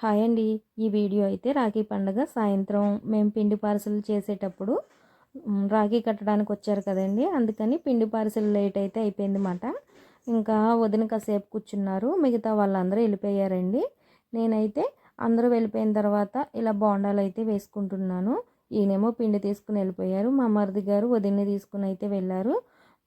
Hi అండి. ఈ video అయితే రాఖీ పండుగ సాయంత్రం మేము పిండి పార్సల్ చేసేటప్పుడు రాఖీ కట్టడానికి వచ్చారు కదండి. అందుకని పిండి పార్సల్ లేట్ అయితే అయిపోయింది మాట ఇంకా వదిన కాసేపు కూర్చున్నారు. మిగతా వాళ్ళందరూ వెళ్ళిపోయారండి. నేనైతే అందరూ వెళ్ళిపోయిన తర్వాత ఇలా బోండాలు అయితే వేసుకుంటున్నాను. ఈయనేమో పిండి తీసుకుని వెళ్ళిపోయారు. మా మరిది గారు వదిన్ని తీసుకుని అయితే వెళ్ళారు.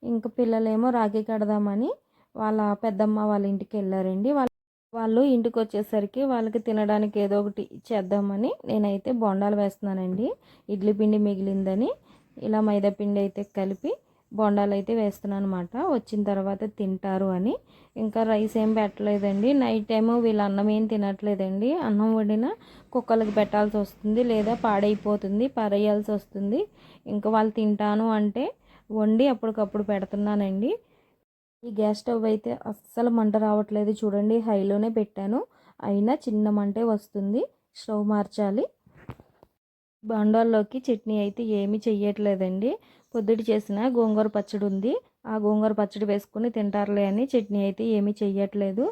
ఇంకా పిల్లలేమో రాఖీ కడదామని వాళ్ళ పెద్దమ్మ వాళ్ళ ఇంటికి వెళ్ళారండి. వాళ్ళ వాళ్ళు ఇంటికి వచ్చేసరికి వాళ్ళకి తినడానికి ఏదో ఒకటి చేద్దామని నేనైతే బొండాలు వేస్తున్నానండి. ఇడ్లీ పిండి మిగిలిందని ఇలా మైదా పిండి అయితే కలిపి బొండాలు అయితే వేస్తున్నాను అనమాట వచ్చిన తర్వాత తింటారు అని. ఇంకా రైస్ ఏం పెట్టలేదండి. నైట్ టైము వీళ్ళు అన్నం ఏం తినట్లేదండి. అన్నం వండిన కుక్కలకి పెట్టాల్సి వస్తుంది లేదా పాడైపోతుంది పారేయాల్సి వస్తుంది. ఇంకా వాళ్ళు తింటాను అంటే వండి అప్పటికప్పుడు పెడుతున్నానండి. ఈ గ్యాస్ స్టవ్ అయితే అస్సలు మంట రావట్లేదు చూడండి. హైలోనే పెట్టాను. అయినా చిన్న మంటే వస్తుంది. స్టవ్ మార్చాలి. బండాల్లోకి చట్నీ అయితే ఏమీ చెయ్యట్లేదండి. పొద్దుటి చేసిన గోంగూర పచ్చడి ఉంది. ఆ గోంగూర పచ్చడి వేసుకుని తింటారులే అని చట్నీ అయితే ఏమీ చెయ్యట్లేదు.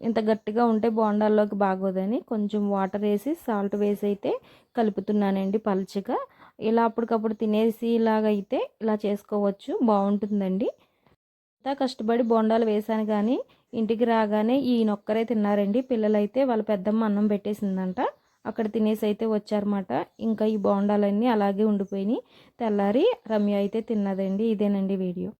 ఇంత గట్టిగా ఉంటే బోండాల్లోకి బాగోదని కొంచెం వాటర్ వేసి సాల్ట్ వేసి అయితే కలుపుతున్నానండి పలుచగా. ఇలా అప్పటికప్పుడు తినేసి ఇలాగైతే ఇలా చేసుకోవచ్చు. బాగుంటుందండి. ఎంత కష్టపడి బొండాలు వేశాను కానీ ఇంటికి రాగానే ఈయనొక్కరే తిన్నారండి. పిల్లలైతే వాళ్ళ పెద్దమ్మ అన్నం పెట్టేసిందంట. అక్కడ తినేసి అయితే వచ్చారన్నమాట. ఇంకా ఈ బోండాలన్నీ అలాగే ఉండిపోయినాయి. తెల్లారి రమ్య అయితే తిన్నదండి. ఇదేనండి వీడియో.